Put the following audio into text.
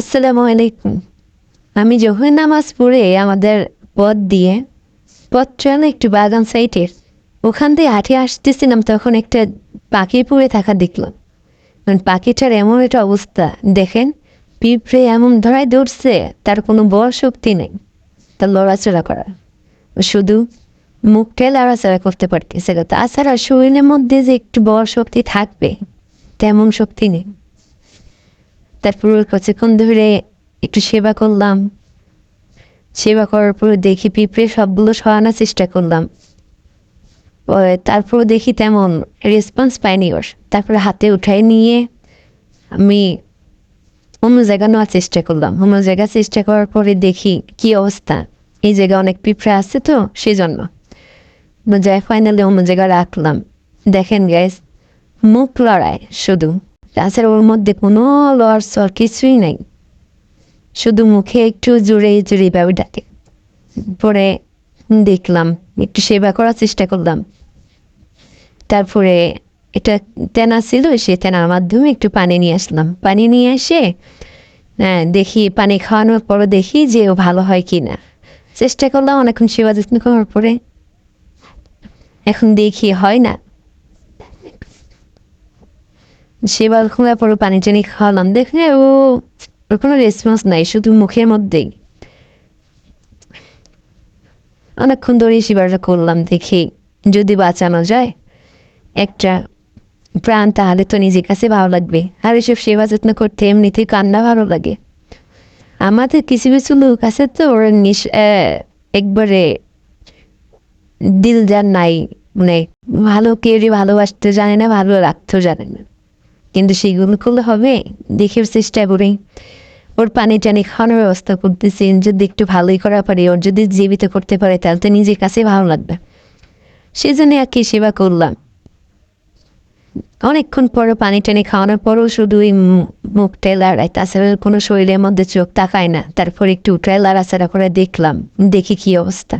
আসসালামু আলাইকুম। আমি যখন নামাজ পড়ে আমাদের পথ দিয়ে পথ চলে একটু বাগান সাইটের ওখান দিয়ে হাঁটে আসতেছিলাম, তখন একটা পাখি পড়ে থাকা দেখলাম। কারণ পাখিটার এমন একটা অবস্থা, দেখেন, পিঁপড়ে এমন ধরায় দৌড়ছে, তার কোনো বল শক্তি নেই, তার লড়াচড়া করা। শুধু মুখটাই লড়াচড়া করতে পারতেছে না। তাছাড়া শরীরের মধ্যে যে একটু বল শক্তি থাকবে, তেমন শক্তি নেই। তারপর কিছুক্ষণ ধরে একটু সেবা করলাম। সেবা করার পর দেখি পিঁপড়ে সবগুলো সরানোর চেষ্টা করলাম। পরে তারপর দেখি তেমন রেসপন্স পাইনি ওর। তারপরে হাতে উঠাই নিয়ে আমি অন্য জায়গা নেওয়ার চেষ্টা করলাম। অন্য জায়গা চেষ্টা করার পরে দেখি কি অবস্থা। এই জায়গায় অনেক পিঁপড়ে আছে তো সেই জন্য যাই ফাইনালি অন্য জায়গায় রাখলাম। দেখেন গ্যাস মুখ লড়ায় শুধু। তাছাড়া ওর মধ্যে কোনো লড় সর কিছুই নাই। শুধু মুখে একটু জুড়ে জুড়ে ভাবে ডাকে। পরে দেখলাম, একটু সেবা করার চেষ্টা করলাম। তারপরে এটা তেনা ছিল, সে তেনার মাধ্যমে একটু পানি নিয়ে আসলাম। পানি নিয়ে এসে হ্যাঁ দেখি পানি খাওয়ানোর পরে দেখি যে ও ভালো হয় কি না। চেষ্টা করলাম, অনেকক্ষণ সেবা যত্ন করার পরে। এখন দেখি হয় না। সেবার খোলার পরে, পানি টানি খাওয়ালাম। দেখে ও, ওর কোনো রেসপন্স নাই, শুধু মুখের মধ্যেই। অনেকক্ষণ ধরে সেবাটা করলাম, দেখি যদি বাঁচানো যায়। একটা প্রাণ, তাহলে তো নিজের কাছে ভালো লাগবে। আর এসব সেবা যত্ন করতে এমনিতেই কান্না ভালো লাগে। আমাদের কিছু কিছু লোক আছে তো, ওরা নিশ একবারে দিল যার নাই। মানে ভালো কেউই ভালোবাসতে জানে না, ভালো রাখতেও জানে না। কিন্তু সেগুলো করলে হবে? দেখে চেষ্টা করি। ওর পানি টানি খাওয়ানোর ব্যবস্থা করতেছি। যদি একটু ভালোই করা পারি, ওর যদি জীবিত করতে পারে, তাহলে তো নিজের কাছে ভালো লাগবে। সেই জন্য আর কি সেবা করলাম। অনেকক্ষণ পরে পানি টানি খাওয়ানোর পরও শুধু ওই মুখটাই লড়াই। তাছাড়া কোনো শরীরের মধ্যে চোখ তাকায় না। তারপর একটু উঠায় লাড়াচাড়া করে দেখলাম। দেখি কি অবস্থা।